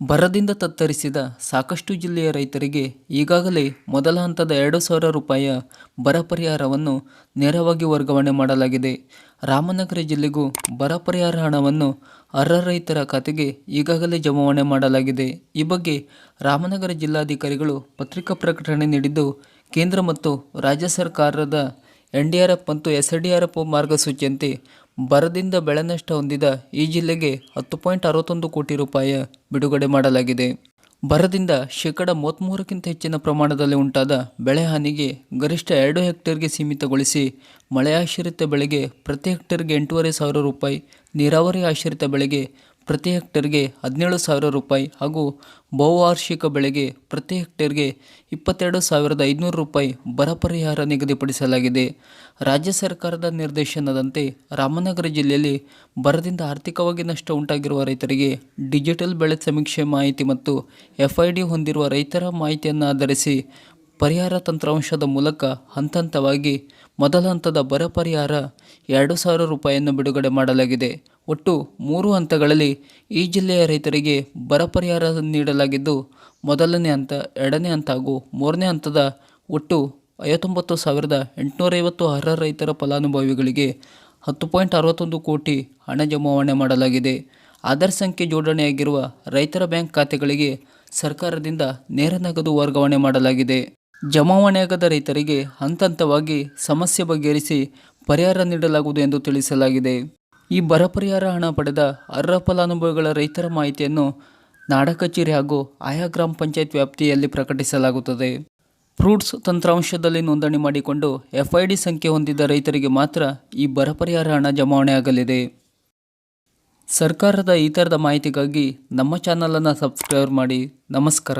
ಬರದಿಂದ ತತ್ತರಿಸಿದ ಸಾಕಷ್ಟು ಜಿಲ್ಲೆಯ ರೈತರಿಗೆ ಈಗಾಗಲೇ ಮೊದಲ ಹಂತದ ಎರಡು ಸಾವಿರ ರೂಪಾಯಿಯ ಬರ ಪರಿಹಾರವನ್ನು ನೇರವಾಗಿ ವರ್ಗಾವಣೆ ಮಾಡಲಾಗಿದೆ. ರಾಮನಗರ ಜಿಲ್ಲೆಗೂ ಬರ ಪರಿಹಾರ ಹಣವನ್ನು ಅರ್ಹ ರೈತರ ಖಾತೆಗೆ ಈಗಾಗಲೇ ಜಮಾವಣೆ ಮಾಡಲಾಗಿದೆ. ಈ ಬಗ್ಗೆ ರಾಮನಗರ ಜಿಲ್ಲಾಧಿಕಾರಿಗಳು ಪತ್ರಿಕಾ ಪ್ರಕಟಣೆ ನೀಡಿದ್ದು, ಕೇಂದ್ರ ಮತ್ತು ರಾಜ್ಯ ಸರ್ಕಾರದ ಎನ್ ಡಿ ಆರ್ ಎಫ್ ಮತ್ತು ಎಸ್ ಡಿ ಆರ್ ಮಾರ್ಗಸೂಚಿಯಂತೆ ಬರದಿಂದ ಬೆಳೆ ನಷ್ಟ ಹೊಂದಿದ ಈ ಜಿಲ್ಲೆಗೆ ಹತ್ತು ಪಾಯಿಂಟ್ ಅರವತ್ತೊಂದು ಕೋಟಿ ರೂಪಾಯಿ ಬಿಡುಗಡೆ ಮಾಡಲಾಗಿದೆ. ಬರದಿಂದ ಶೇಕಡ ಮೂವತ್ತ್ಮೂರಕ್ಕಿಂತ ಹೆಚ್ಚಿನ ಪ್ರಮಾಣದಲ್ಲಿ ಉಂಟಾದ ಬೆಳೆ ಹಾನಿಗೆ ಗರಿಷ್ಠ ಎರಡು ಹೆಕ್ಟೇರ್ಗೆ ಸೀಮಿತಗೊಳಿಸಿ ಮಳೆ ಆಶ್ರಿತ ಬೆಳೆಗೆ ಪ್ರತಿ ಹೆಕ್ಟೇರ್ಗೆ ಎಂಟೂವರೆ ಸಾವಿರ ರೂಪಾಯಿ, ನೀರಾವರಿ ಆಶ್ರಿತ ಬೆಳೆಗೆ ಪ್ರತಿ ಹೆಕ್ಟೇರ್ಗೆ ಹದಿನೇಳು ಸಾವಿರ ರೂಪಾಯಿ ಹಾಗೂ ಬಹುವಾರ್ಷಿಕ ಬೆಳೆಗೆ ಪ್ರತಿ ಹೆಕ್ಟೇರ್ಗೆ ಇಪ್ಪತ್ತೆರಡು ಸಾವಿರದ ಐದುನೂರು ರೂಪಾಯಿ ಬರ ಪರಿಹಾರ ನಿಗದಿಪಡಿಸಲಾಗಿದೆ. ರಾಜ್ಯ ಸರ್ಕಾರದ ನಿರ್ದೇಶನದಂತೆ ರಾಮನಗರ ಜಿಲ್ಲೆಯಲ್ಲಿ ಬರದಿಂದ ಆರ್ಥಿಕವಾಗಿ ನಷ್ಟ ಉಂಟಾಗಿರುವ ರೈತರಿಗೆ ಡಿಜಿಟಲ್ ಬೆಳೆ ಸಮೀಕ್ಷೆ ಮಾಹಿತಿ ಮತ್ತು ಎಫ್ಐಡಿ ಹೊಂದಿರುವ ರೈತರ ಮಾಹಿತಿಯನ್ನು ಆಧರಿಸಿ ಪರಿಹಾರ ತಂತ್ರಾಂಶದ ಮೂಲಕ ಹಂತ ಹಂತವಾಗಿ ಮೊದಲ ಹಂತದ ಬರ ಪರಿಹಾರ ಎರಡು ಸಾವಿರ ರೂಪಾಯಿಯನ್ನು ಬಿಡುಗಡೆ ಮಾಡಲಾಗಿದೆ. ಒಟ್ಟು ಮೂರು ಹಂತಗಳಲ್ಲಿ ಈ ಜಿಲ್ಲೆಯ ರೈತರಿಗೆ ಬರ ಪರಿಹಾರ ನೀಡಲಾಗಿದ್ದು, ಮೊದಲನೇ ಹಂತ, ಎರಡನೇ ಹಂತ ಹಾಗೂ ಮೂರನೇ ಹಂತದ ಒಟ್ಟು ಐವತ್ತೊಂಬತ್ತು ಸಾವಿರದ ಎಂಟುನೂರೈವತ್ತು ಅರ್ಹ ರೈತರ ಫಲಾನುಭವಿಗಳಿಗೆ ಹತ್ತು ಪಾಯಿಂಟ್ ಅರವತ್ತೊಂದು ಕೋಟಿ ಹಣ ಜಮಾವಣೆ ಮಾಡಲಾಗಿದೆ. ಆಧಾರ್ ಸಂಖ್ಯೆ ಜೋಡಣೆಯಾಗಿರುವ ರೈತರ ಬ್ಯಾಂಕ್ ಖಾತೆಗಳಿಗೆ ಸರ್ಕಾರದಿಂದ ನೇರ ನಗದು ವರ್ಗಾವಣೆ ಮಾಡಲಾಗಿದೆ. ಜಮಾವಣೆಯಾಗದ ರೈತರಿಗೆ ಹಂತ ಹಂತವಾಗಿ ಸಮಸ್ಯೆ ಬಗೆಹರಿಸಿ ಪರಿಹಾರ ನೀಡಲಾಗುವುದು ಎಂದು ತಿಳಿಸಲಾಗಿದೆ. ಈ ಬರ ಪರಿಹಾರ ಹಣ ಪಡೆದ ಅರ್ಹ ಫಲಾನುಭವಿಗಳ ರೈತರ ಮಾಹಿತಿಯನ್ನು ನಾಡ ಕಚೇರಿ ಹಾಗೂ ಆಯಾ ಗ್ರಾಮ ಪಂಚಾಯತ್ ವ್ಯಾಪ್ತಿಯಲ್ಲಿ ಪ್ರಕಟಿಸಲಾಗುತ್ತದೆ. ಫ್ರೂಟ್ಸ್ ತಂತ್ರಾಂಶದಲ್ಲಿ ನೋಂದಣಿ ಮಾಡಿಕೊಂಡು ಎಫ್ಐಡಿ ಸಂಖ್ಯೆ ಹೊಂದಿದ ರೈತರಿಗೆ ಮಾತ್ರ ಈ ಬರ ಪರಿಹಾರ ಹಣ ಜಮಾವಣೆಯಾಗಲಿದೆ. ಸರ್ಕಾರದ ಈ ಥರದ ಮಾಹಿತಿಗಾಗಿ ನಮ್ಮ ಚಾನಲನ್ನು ಸಬ್ಸ್ಕ್ರೈಬ್ ಮಾಡಿ. ನಮಸ್ಕಾರ.